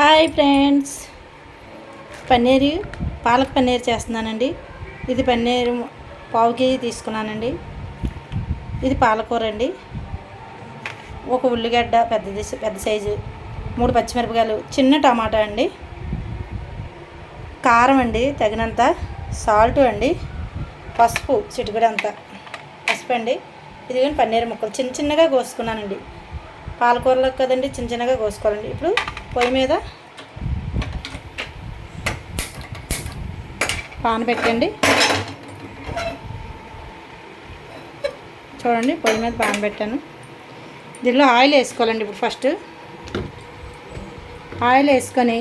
Hi friends. Paneer palak paneer చేస్తున్నానండి. ఇది పన్నీర్ పావు కేజీ తీసుకున్నానండి. ఇది పాలకూర అండి ఒక ఉల్లిగడ్డ పెద్దది పెద్ద సైజు మూడు పచ్చిమిరపకాయలు చిన్న టమాటా అండి. కారం అండి తగినంత సాల్ట్ అండి. పసుపు చిటికడంత పసుపు అండి. ఇది పన్నీర్ ముక్కలు చిన్న చిన్నగా కోసుకున్నానండి. పాలకూరలో కదండి చిన్న చిన్నగా కోసుకోవాలండి. ఇప్పుడు పొయ్యి మీద పాన పెట్టండి. చూడండి పొయ్యి మీద పాన పెట్టాను. దీనిలో ఆయిల్ వేసుకోవాలండి ఇప్పుడు ఫస్ట్. ఆయిల్ వేసుకొని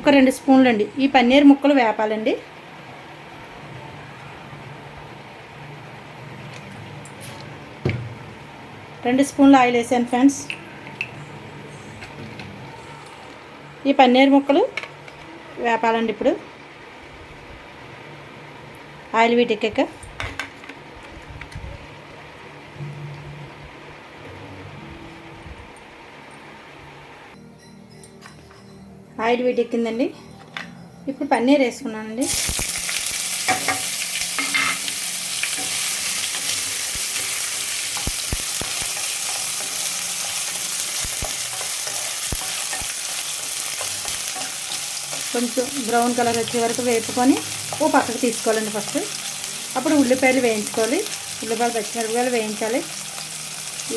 ఒక రెండు స్పూన్లు అండి. ఈ పన్నీర్ ముక్కలు వేపాలండి. రెండు స్పూన్లు ఆయిల్ వేసాను ఫ్రెండ్స్. ఈ పన్నీర్ ముక్కలు వేపాలండి ఇప్పుడు. ఆయిల్ వీటెక్కాక ఆయిల్ వీటెక్కిందండి ఇప్పుడు పన్నీర్ వేసుకున్నానండి. కొంచెం బ్రౌన్ కలర్ వచ్చే వరకు వేపుకొని ఓ పక్కకు తీసుకోవాలండి ఫస్ట్. అప్పుడు ఉల్లిపాయలు వేయించుకోవాలి. ఉల్లిపాయలు పచ్చిమిరపకాయలు వేయించాలి.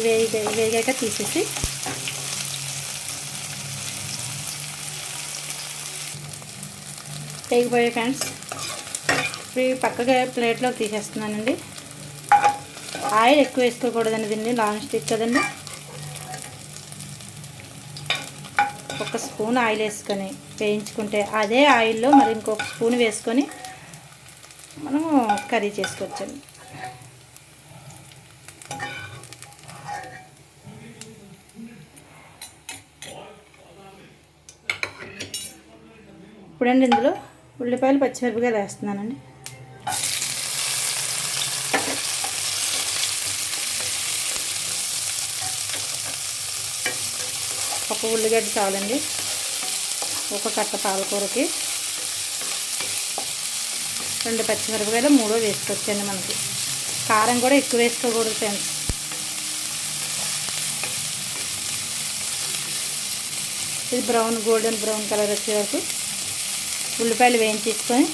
వేగి వేగాక తీసేసి. వేగిపోయే ఫ్రెండ్స్. ఇప్పుడు పక్కగా ప్లేట్లోకి తీసేస్తున్నానండి. ఆయిల్ ఎక్కువ వేసుకోకూడదండి దీన్ని. లాంగ్ స్టిక్ కదండి. ఒక స్పూన్ ఆయిల్ వేసుకొని వేయించుకుంటే అదే ఆయిల్లో మరి ఇంకొక స్పూన్ వేసుకొని మనము కర్రీ చేసుకోవచ్చండి ఇప్పుడండి ఇందులో ఉల్లిపాయలు పచ్చిమిరపకాయలు వేస్తున్నానండి. ఒక ఉల్లిగడ్డ చాలండి. ఒక కట్ట పాలకూరకి. రెండు పచ్చిమిరపకాయలు మూడో వేసుకోవచ్చండి మనకి. కారం కూడా ఎక్కువ వేసుకోకూడదు ఫ్రెండ్స్. ఇది బ్రౌన్ గోల్డెన్ బ్రౌన్ కలర్ వచ్చే వరకు ఉల్లిపాయలు వేయించేసుకొని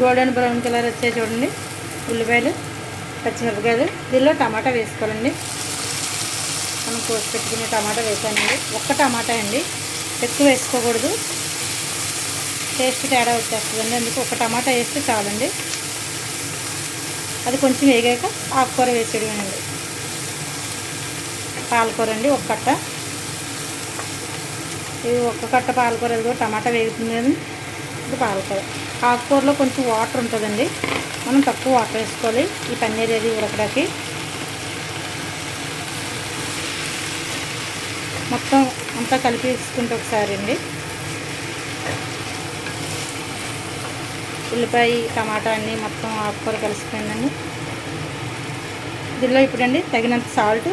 గోల్డెన్ బ్రౌన్ కలర్ వచ్చే చూడండి ఉల్లిపాయలు. పచ్చిమిరపకాయలు. దీనిలో టమాటా వేసుకోవాలండి. మనం కోసి పెట్టుకునే టమాటా వేసానండి. ఒక్క టమాటా అండి. ఎక్కువ వేసుకోకూడదు. టేస్ట్ తేడా వచ్చేస్తుందండి. అందుకు ఒక టమాటా వేస్తే చాలండి. అది కొంచెం వేగాక ఆకుకూర వేసేయడమేనండి. పాలకూర అండి ఒక కట్ట. ఇది ఒక్క కట్ట పాలకూర టమాటా వేగుతుంది కానీ ఇది పాలకూర. ఆకుకూరలో కొంచెం వాటర్ ఉంటుందండి. మనం తక్కువ వాటర్ వేసుకోవాలి. ఈ పన్నీర్ అది ఉడకడానికి. మొత్తం అంతా కలిపి వేసుకుంటే ఒకసారి అండి. ఉల్లిపాయ టమాటా అన్నీ మొత్తం ఆకుకూర కలిసిపోయిందండి. దీనిలో ఇప్పుడండి తగినంత సాల్ట్.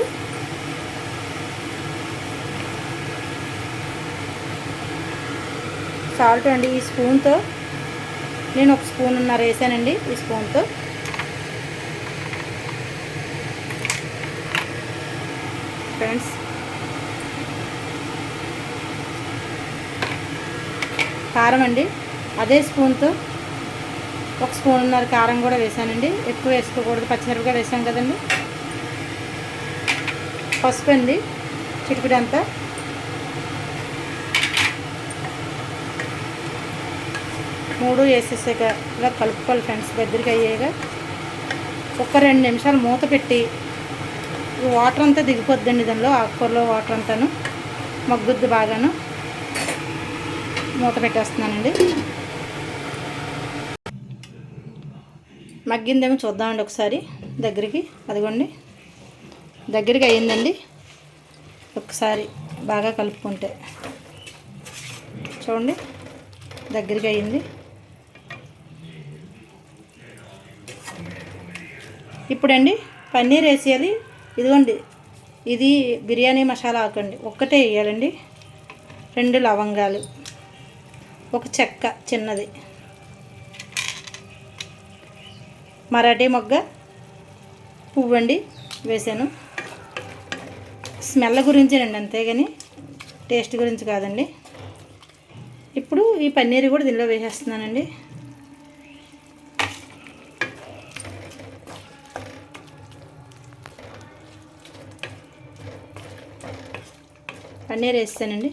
సాల్ట్ అండి ఈ స్పూన్తో నేను ఒక స్పూన్ ఉన్నర వేసానండి ఈ స్పూన్తో. ఫ్రెండ్స్. కారం అండి. అదే స్పూన్తో ఒక స్పూన్ ఉన్నర కారం కూడా వేసానండి. ఎక్కువ వేసుకోకూడదు. పచ్చిమిరపకాయ వేసాం కదండి. పసుపు అండి. చిటిపిడి మూడు వేసేసాక ఇలా కలుపుకోవాలి ఫ్రెండ్స్ దగ్గరికి అయ్యేగా ఒక రెండు నిమిషాలు మూత పెట్టి వాటర్ అంతా దిగిపోద్దండి దానిలో ఆకుకూరలో వాటర్ అంతాను. మగ్గుద్ది బాగాను. మూత పెట్టేస్తున్నానండి. మగ్గిందేమో చూద్దామండి ఒకసారి దగ్గరికి. అదిగోండి. దగ్గరికి అయ్యిందండి. ఒకసారి బాగా కలుపుకుంటే. చూడండి. దగ్గరికి అయింది ఇప్పుడండి పన్నీర్ వేసేయాలి. ఇదిగోండి ఇది బిర్యానీ మసాలా ఆకండి. ఒక్కటే వేయాలండి. రెండు లవంగాలు ఒక చెక్క చిన్నది. మరాఠీ మొగ్గ పువ్వండి వేసాను. స్మెల్ గురించేనండి అంతేగాని టేస్ట్ గురించి కాదండి. ఇప్పుడు ఈ పన్నీర్ కూడా దీనిలో వేసేస్తున్నానండి. పన్నీర్ వేస్తానండి.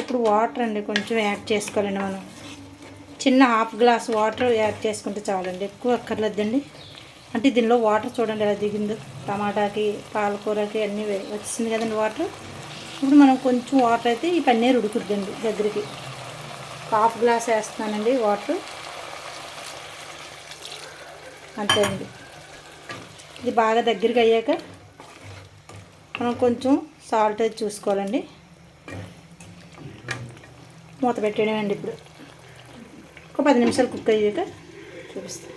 ఇప్పుడు వాటర్ అండి కొంచెం యాడ్ చేసుకోవాలండి మనం. చిన్న హాఫ్ గ్లాస్ వాటర్ యాడ్ చేసుకుంటే చాలండి ఎక్కువ అక్కర్లేదండి. అంటే దీనిలో వాటర్ చూడండి ఎలా దిగిందో. టమాటాకి పాలకూరకి అన్నీ వచ్చింది కదండి వాటర్. ఇప్పుడు మనం కొంచెం వాటర్ అయితే ఈ పన్నీర్ ఉడుకుద్దండి దగ్గరికి. హాఫ్ గ్లాస్ వేస్తున్నానండి వాటర్. అంతే అండి. ఇది బాగా దగ్గరికి అయ్యాక మనం కొంచెం సాల్ట్ అది చూసుకోవాలండి. మూత పెట్టేయడం అండి ఇప్పుడు. ఒక పది నిమిషాలు కుక్ అయ్యాక చూపిస్తాను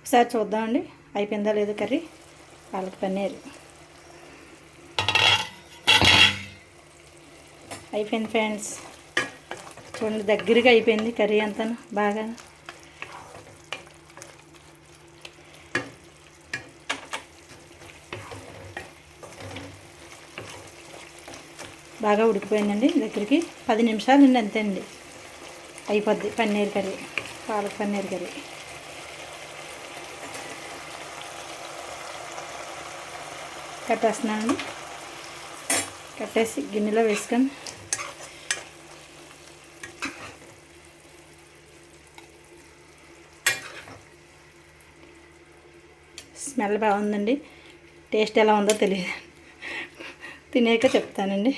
ఒకసారి చూద్దామండి. అయిపోయిందా లేదా కర్రీ? పాలక పన్నీర్. అయిపోయింది ఫ్రెండ్స్. చూడండి దగ్గరగా అయిపోయింది కర్రీ అంతా బాగా బాగా ఉడికిపోయిందండి దగ్గరికి. పది నిమిషాలు అండి అంతే అండి. అయిపోద్ది పన్నీర్ కర్రీ పాలక్ పన్నీర్ కర్రీ. కట్టేస్తున్నానండి. కట్టేసి గిన్నెలో వేసుకొని స్మెల్ బాగుందండి. టేస్ట్ ఎలా ఉందో తెలియదు. తినేక చెప్తానండి.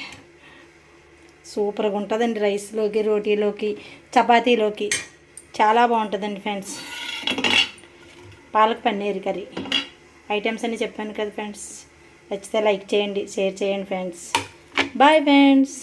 సూపర్గా ఉంటుందండి రైస్లోకి రోటీలోకి చపాతీలోకి. చాలా బాగుంటుందండి friends. Palak paneer curry. Items అన్నీ చెప్పాను కదా ఫ్రెండ్స్. నచ్చితే లైక్ చేయండి షేర్ చేయండి ఫ్రెండ్స్. Bye friends.